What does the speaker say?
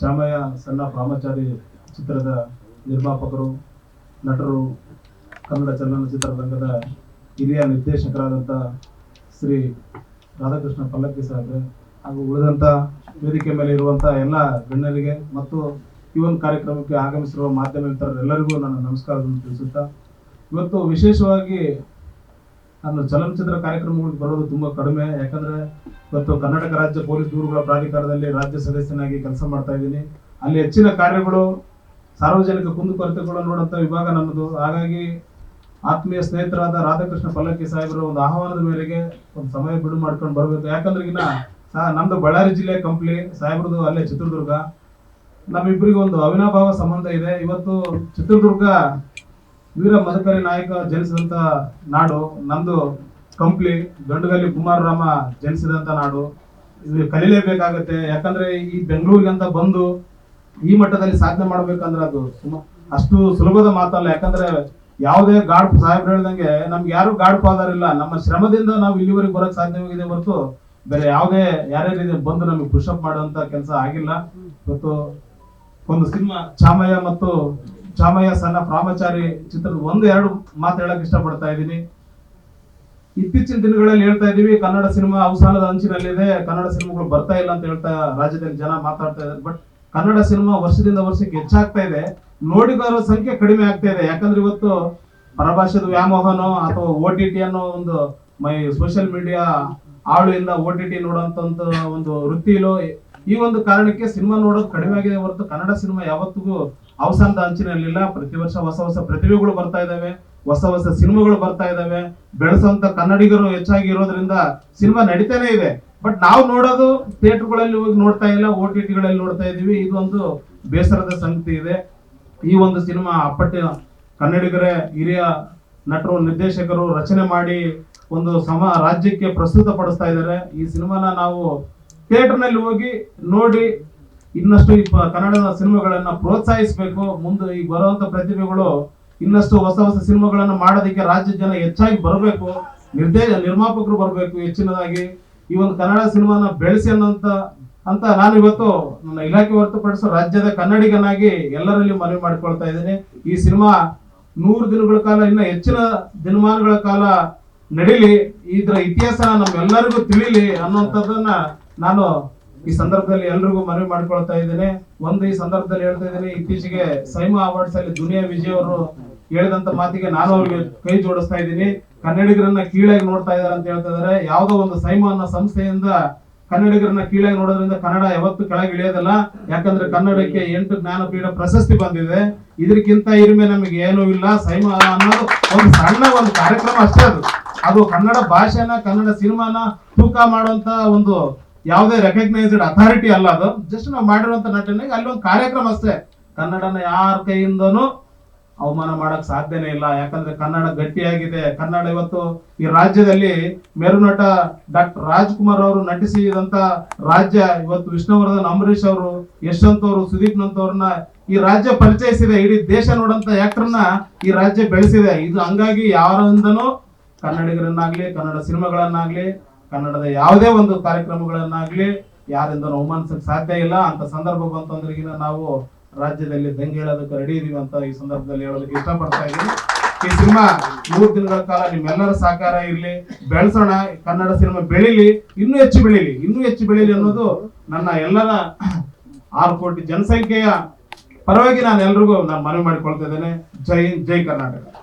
ಚಾಮಯ್ಯ ಸಣ್ಣ ಬ್ರಹ್ಮಚಾರಿ ಚಿತ್ರದ ನಿರ್ಮಾಪಕರು, ನಟರು, ಕನ್ನಡ ಚಲನಚಿತ್ರರಂಗದ ಹಿರಿಯ ನಿರ್ದೇಶಕರಾದಂಥ ಶ್ರೀ ರಾಧಾಕೃಷ್ಣ ಪಲ್ಲಕ್ಕಿ ಸಾಹೇಬ್ರೆ ಹಾಗೂ ಉಳಿದಂಥ ವೇದಿಕೆ ಮೇಲೆ ಇರುವಂಥ ಎಲ್ಲ ಗಣ್ಯರಿಗೆ ಮತ್ತು ಈ ಒಂದು ಕಾರ್ಯಕ್ರಮಕ್ಕೆ ಆಗಮಿಸಿರುವ ಮಾಧ್ಯಮ ಮಿತ್ರರೆಲ್ಲರಿಗೂ ನನ್ನ ನಮಸ್ಕಾರವನ್ನು ತಿಳಿಸುತ್ತಾ, ಇವತ್ತು ವಿಶೇಷವಾಗಿ ನಾನು ಚಲನಚಿತ್ರ ಕಾರ್ಯಕ್ರಮಗಳಿಗೆ ಬರೋದು ತುಂಬಾ ಕಡಿಮೆ. ಯಾಕಂದ್ರೆ ಇವತ್ತು ಕರ್ನಾಟಕ ರಾಜ್ಯ ಪೊಲೀಸ್ ದೂರುಗಳ ಪ್ರಾಧಿಕಾರದಲ್ಲಿ ರಾಜ್ಯ ಸದಸ್ಯನಾಗಿ ಕೆಲಸ ಮಾಡ್ತಾ ಇದ್ದೀನಿ. ಅಲ್ಲಿ ಹೆಚ್ಚಿನ ಕಾರ್ಯಗಳು ಸಾರ್ವಜನಿಕ ಕುಂದುಕೊರತೆಗಳು ನೋಡುವಂತ ವಿಭಾಗ ನಮ್ಮದು ಹಾಗಾಗಿ ಆತ್ಮೀಯ ಸ್ನೇಹಿತರಾದ ರಾಧಾಕೃಷ್ಣ ಪಲ್ಲಕ್ಕಿ ಸಾಹೇಬರ ಒಂದು ಆಹ್ವಾನದ ಮೇರೆಗೆ ಒಂದು ಸಮಯ ಬಿಡು ಮಾಡ್ಕೊಂಡು ಬರಬೇಕು. ಯಾಕಂದ್ರೆ ಈಗಿನ ನಮ್ದು ಬಳ್ಳಾರಿ ಜಿಲ್ಲೆ ಕಂಪ್ಲಿ, ಸಾಹೇಬ್ರದು ಅಲ್ಲೇ ಚಿತ್ರದುರ್ಗ. ನಮ್ಮಿಬ್ಬರಿಗೆ ಒಂದು ಅವಿನಾಭಾವ ಸಂಬಂಧ ಇದೆ. ಇವತ್ತು ಚಿತ್ರದುರ್ಗ ವೀರ ಮದಕರಿ ನಾಯಕ ಜನಿಸಿದಂತ ನಾಡು, ನಮ್ದು ಕಂಪ್ಲಿ ಗಂಡುಗಲ್ಲಿ ಕುಮಾರರಾಮ ಜನಿಸಿದಂತ ನಾಡು. ಇದು ಕಲೀಲೇಬೇಕಾಗತ್ತೆ ಯಾಕಂದ್ರೆ ಈ ಬೆಂಗಳೂರಿಗೆ ಅಂತ ಬಂದು ಈ ಮಟ್ಟದಲ್ಲಿ ಸಾಧನೆ ಮಾಡ್ಬೇಕಂದ್ರೆ ಅದು ಅಷ್ಟು ಸುಲಭದ ಮಾತಲ್ಲ. ಯಾಕಂದ್ರೆ ಯಾವುದೇ ಗಾಡ್ ಸಾಹೇಬ್ರು ಹೇಳ್ದಂಗೆ ನಮ್ಗೆ ಯಾರು ಗಾಡ್ ಫಾದರ್ ಇಲ್ಲ. ನಮ್ಮ ಶ್ರಮದಿಂದ ನಾವು ಇಲ್ಲಿವರೆಗೆ ಬರೋಕ್ ಸಾಧ್ಯವಾಗಿದೆ ಹೊರತು ಬೇರೆ ಯಾವುದೇ ಯಾರ್ಯಾರಿದೆ ಬಂದು ನಮಗೆ ಪುಷಪ್ ಮಾಡುವಂತ ಕೆಲಸ ಆಗಿಲ್ಲ. ಇವತ್ತು ಒಂದು ಸಿನಿಮಾ ಚಾಮಯ್ಯ ಮತ್ತು ಚಾಮಯ್ಯ ಸಣ್ಣ ಪ್ರಾಮಚಾರಿ ಚಿತ್ರದ ಒಂದು ಎರಡು ಮಾತು ಹೇಳಕ್ ಇಷ್ಟಪಡ್ತಾ ಇದ್ದೀನಿ. ಇತ್ತೀಚಿನ ದಿನಗಳಲ್ಲಿ ಹೇಳ್ತಾ ಇದೀವಿ ಕನ್ನಡ ಸಿನಿಮಾ ಅವಸಾನದ ಅಂಚಿನಲ್ಲಿದೆ, ಕನ್ನಡ ಸಿನಿಮಾಗಳು ಬರ್ತಾ ಇಲ್ಲ ಅಂತ ಹೇಳ್ತಾ ರಾಜ್ಯದಲ್ಲಿ ಜನ ಮಾತಾಡ್ತಾ ಇದ್ದಾರೆ. ಬಟ್ ಕನ್ನಡ ಸಿನಿಮಾ ವರ್ಷದಿಂದ ವರ್ಷಕ್ಕೆ ಹೆಚ್ಚಾಗ್ತಾ ಇದೆ. ನೋಡಿದವರ ಸಂಖ್ಯೆ ಕಡಿಮೆ ಆಗ್ತಾ ಇದೆ. ಯಾಕಂದ್ರೆ ಇವತ್ತು ಪರಭಾಷೆದ ವ್ಯಾಮೋಹನೋ ಅಥವಾ ಓ ಟಿ ಟಿ ಅನ್ನೋ ಒಂದು ಮೈ ಸೋಷಿಯಲ್ ಮೀಡಿಯಾ ಆಳುಯಿಂದ ಓ ಟಿ ಟಿ ನೋಡೋಂತ ಒಂದು ವೃತ್ತಿಲೋ ಈ ಒಂದು ಕಾರಣಕ್ಕೆ ಸಿನಿಮಾ ನೋಡೋದು ಕಡಿಮೆ ಆಗಿದೆ ಹೊರತು ಕನ್ನಡ ಸಿನಿಮಾ ಯಾವತ್ತಿಗೂ ಅವಸಾನದ ಅಂಚಿನಲ್ಲಿಲ್ಲ ಪ್ರತಿ ವರ್ಷ ಹೊಸ ಹೊಸ ಪ್ರತಿಭೆಗಳು ಬರ್ತಾ ಇದಾವೆ. ಹೊಸ ಹೊಸ ಸಿನಿಮಾಗಳು ಬರ್ತಾ ಇದಾವೆ. ಬೆಳೆಸುವಂತ ಕನ್ನಡಿಗರು ಹೆಚ್ಚಾಗಿ ಇರೋದ್ರಿಂದ ಸಿನಿಮಾ ನಡೀತಾನೆ ಇದೆ. ಬಟ್ ನಾವು ನೋಡೋದು ಥಿಯೇಟರ್ಗಳಲ್ಲಿ ಹೋಗಿ ನೋಡ್ತಾ ಇಲ್ಲ, ಓ ಟಿ ಟಿಗಳಲ್ಲಿ ನೋಡ್ತಾ ಇದೀವಿ ಇದೊಂದು ಬೇಸರದ ಸಂಗತಿ ಇದೆ. ಈ ಒಂದು ಸಿನಿಮಾ ಅಪ್ಪಟ್ಟಿನ ಕನ್ನಡಿಗರೇ, ಹಿರಿಯ ನಟರು, ನಿರ್ದೇಶಕರು ರಚನೆ ಮಾಡಿ ಒಂದು ಸಮ ರಾಜ್ಯಕ್ಕೆ ಪ್ರಸ್ತುತ ಪಡಿಸ್ತಾ ಇದ್ದಾರೆ. ಈ ಸಿನಿಮಾನ ನಾವು ಥಿಯೇಟರ್ನಲ್ಲಿ ಹೋಗಿ ನೋಡಿ ಇನ್ನಷ್ಟು ಈ ಕನ್ನಡದ ಸಿನಿಮಾಗಳನ್ನ ಪ್ರೋತ್ಸಾಹಿಸಬೇಕು. ಮುಂದೆ ಈ ಬರುವಂತ ಪ್ರತಿಭೆಗಳು ಇನ್ನಷ್ಟು ಹೊಸ ಹೊಸ ಸಿನಿಮಾಗಳನ್ನ ಮಾಡೋದಕ್ಕೆ ರಾಜ್ಯ ಜನ ಹೆಚ್ಚಾಗಿ ಬರಬೇಕು. ನಿರ್ದೇ ನಿರ್ಮಾಪಕರು ಬರಬೇಕು ಹೆಚ್ಚಿನದಾಗಿ. ಈ ಒಂದು ಕನ್ನಡ ಸಿನಿಮಾನ ಬೆಳೆಸಿ ಅನ್ನೋಂತ ಅಂತ ನಾನು ಇವತ್ತು ನನ್ನ ಇಲಾಖೆ ಹೊರತುಪಡಿಸೋ ರಾಜ್ಯದ ಕನ್ನಡಿಗನಾಗಿ ಎಲ್ಲರಲ್ಲಿ ಮನವಿ ಮಾಡಿಕೊಳ್ತಾ ಇದ್ದೇನೆ. ಈ ಸಿನಿಮಾ ನೂರು ದಿನಗಳ ಕಾಲ, ಇನ್ನ ಹೆಚ್ಚಿನ ದಿನಮಾನಗಳ ಕಾಲ ನಡೀಲಿ. ಇದರ ಇತಿಹಾಸ ನಮ್ಮೆಲ್ಲರಿಗೂ ತಿಳಿಲಿ ಅನ್ನುವಂಥದ್ದನ್ನ ನಾನು ಈ ಸಂದರ್ಭದಲ್ಲಿ ಎಲ್ರಿಗೂ ಮನವಿ ಮಾಡ್ಕೊಳ್ತಾ ಇದ್ದೇನೆ. ಒಂದು ಈ ಸಂದರ್ಭದಲ್ಲಿ ಹೇಳ್ತಾ ಇದ್ದೇನೆ, ಇತ್ತೀಚೆಗೆ ಸೈಮಾ ಅವಾರ್ಡ್ಸ್ ಅಲ್ಲಿ ದುನಿಯಾ ವಿಜಯ್ ಅವರು ಹೇಳಿದಂತ ಮಾತಿಗೆ ನಾನು ಅವ್ರಿಗೆ ಕೈ ಜೋಡಿಸ್ತಾ ಇದ್ದೀನಿ. ಕನ್ನಡಿಗರನ್ನ ಕೀಳಾಗಿ ನೋಡ್ತಾ ಇದ್ದಾರೆ ಅಂತ ಹೇಳ್ತಾ ಇದಾರೆ ಯಾವುದೋ ಒಂದು ಸೈಮಾ ಅನ್ನೋ ಸಂಸ್ಥೆಯಿಂದ ಕನ್ನಡಿಗರನ್ನ ಕೀಳಾಗಿ ನೋಡೋದ್ರಿಂದ ಕನ್ನಡ ಯಾವತ್ತೂ ಕೆಳಗೆ ಇಳಿಯೋದಲ್ಲ. ಯಾಕಂದ್ರೆ ಕನ್ನಡಕ್ಕೆ ಎಂಟು ಜ್ಞಾನಪೀಠ ಪ್ರಶಸ್ತಿ ಬಂದಿದೆ. ಇದಕ್ಕಿಂತ ಹಿರಿಮೆ ನಮಗೆ ಏನೂ ಇಲ್ಲ. ಸೈಮಾ ಅನ್ನೋದು ಒಂದು ಸಣ್ಣ ಒಂದು ಕಾರ್ಯಕ್ರಮ ಅಷ್ಟೇ ಅದು. ಅದು ಕನ್ನಡ ಭಾಷೆನ, ಕನ್ನಡ ಸಿನಿಮಾನ ತೂಕ ಮಾಡುವಂತ ಒಂದು ಯಾವುದೇ ರೆಕಗ್ನೈಸ್ಡ್ ಅಥಾರಿಟಿ ಅಲ್ಲ ಅದು. ಜಸ್ಟ್ ನಾವು ಮಾಡಿರುವಂತ ನಟನೆಗೆ ಅಲ್ಲಿ ಒಂದು ಕಾರ್ಯಕ್ರಮ ಅಷ್ಟೇ. ಕನ್ನಡನ ಯಾರ ಕೈಯಿಂದನೂ ಅವಮಾನ ಮಾಡಕ್ ಸಾಧ್ಯನೇ ಇಲ್ಲ. ಯಾಕಂದ್ರೆ ಕನ್ನಡ ಗಟ್ಟಿಯಾಗಿದೆ. ಕನ್ನಡ ಇವತ್ತು ಈ ರಾಜ್ಯದಲ್ಲಿ ಮೇರುನಟ ಡಾಕ್ಟರ್ ರಾಜ್ಕುಮಾರ್ ಅವರು ನಟಿಸಿದಂತ ರಾಜ್ಯ ಇವತ್ತು ವಿಷ್ಣುವರ್ಧನ್ ಅಂಬರೀಶ್ ಅವರು, ಯಶವಂತ್ ಅವರು, ಸುದೀಪ್ ನಂತವ್ರನ್ನ ಈ ರಾಜ್ಯ ಪರಿಚಯಿಸಿದೆ. ಇಡೀ ದೇಶ ನೋಡಂತ ಆಕ್ಟರ್ನ ಈ ರಾಜ್ಯ ಬೆಳೆಸಿದೆ. ಇದು ಹಂಗಾಗಿ ಯಾರಿಂದನೂ ಕನ್ನಡಿಗರನ್ನಾಗ್ಲಿ, ಕನ್ನಡ ಸಿನಿಮಾಗಳನ್ನಾಗ್ಲಿ ಕನ್ನಡದ ಯಾವುದೇ ಒಂದು ಕಾರ್ಯಕ್ರಮಗಳನ್ನಾಗ್ಲಿ ಯಾರಿಂದ ಅವಮಾನಿಸಕ್ ಸಾಧ್ಯ ಇಲ್ಲ. ಅಂತ ಸಂದರ್ಭ ಬಂತಂದ್ರಿಗಿನ ನಾವು ರಾಜ್ಯದಲ್ಲಿ ದಂಗೆ ಹೇಳೋದಕ್ಕೆ ರೆಡಿ ಇದೀವಿ ಅಂತ ಈ ಸಂದರ್ಭದಲ್ಲಿ ಹೇಳೋದಕ್ಕೆ ಇಷ್ಟಪಡ್ತಾ ಇದ್ದೀನಿ. ಈ ಸಿನಿಮಾ ಮೂರು ದಿನಗಳ ಕಾಲ ನಿಮ್ಮೆಲ್ಲರ ಸಹಕಾರ ಇರಲಿ. ಬೆಳೆಸೋಣ, ಕನ್ನಡ ಸಿನಿಮಾ ಬೆಳಿಲಿ, ಇನ್ನೂ ಹೆಚ್ಚು ಬೆಳಿಲಿ, ಇನ್ನೂ ಹೆಚ್ಚು ಬೆಳಿಲಿ ಅನ್ನೋದು ನನ್ನ ಎಲ್ಲರ ಆರು ಕೋಟಿ ಜನಸಂಖ್ಯೆಯ ಪರವಾಗಿ ನಾನು ಎಲ್ರಿಗೂ ನಾನು ಮನವಿ ಮಾಡಿಕೊಳ್ತಾ ಇದ್ದೇನೆ. ಜೈ ಜೈ ಕರ್ನಾಟಕ.